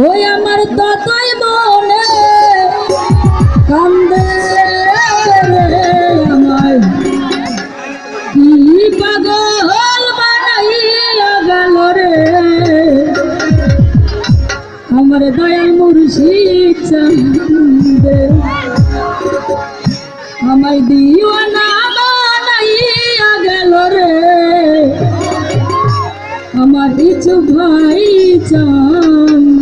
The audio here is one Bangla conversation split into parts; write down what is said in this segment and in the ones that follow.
ওই আমার দাতাই মনে কান্দে আমায়। কি পাগল বানাইয়া গেল রে। আমার দয়াল মুর্শিদ চান্দে। আমায় দিওয়ানা বানাইয়া গেল রে। আমার ইচ্ছু ভাই চান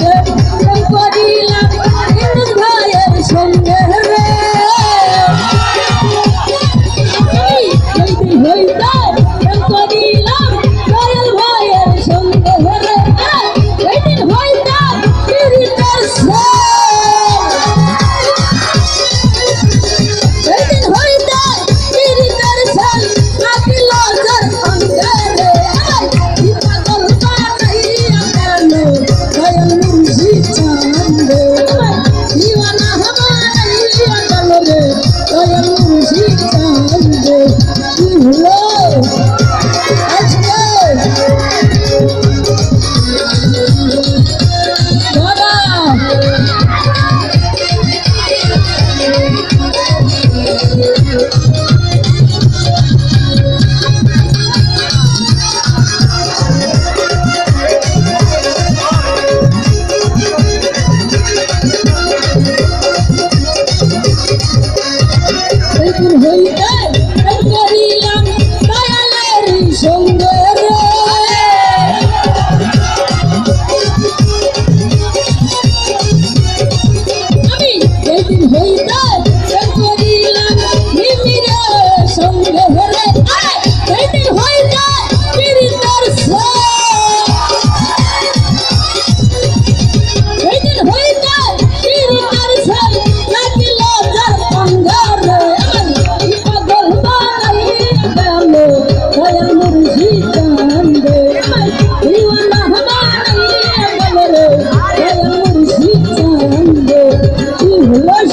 Yeah.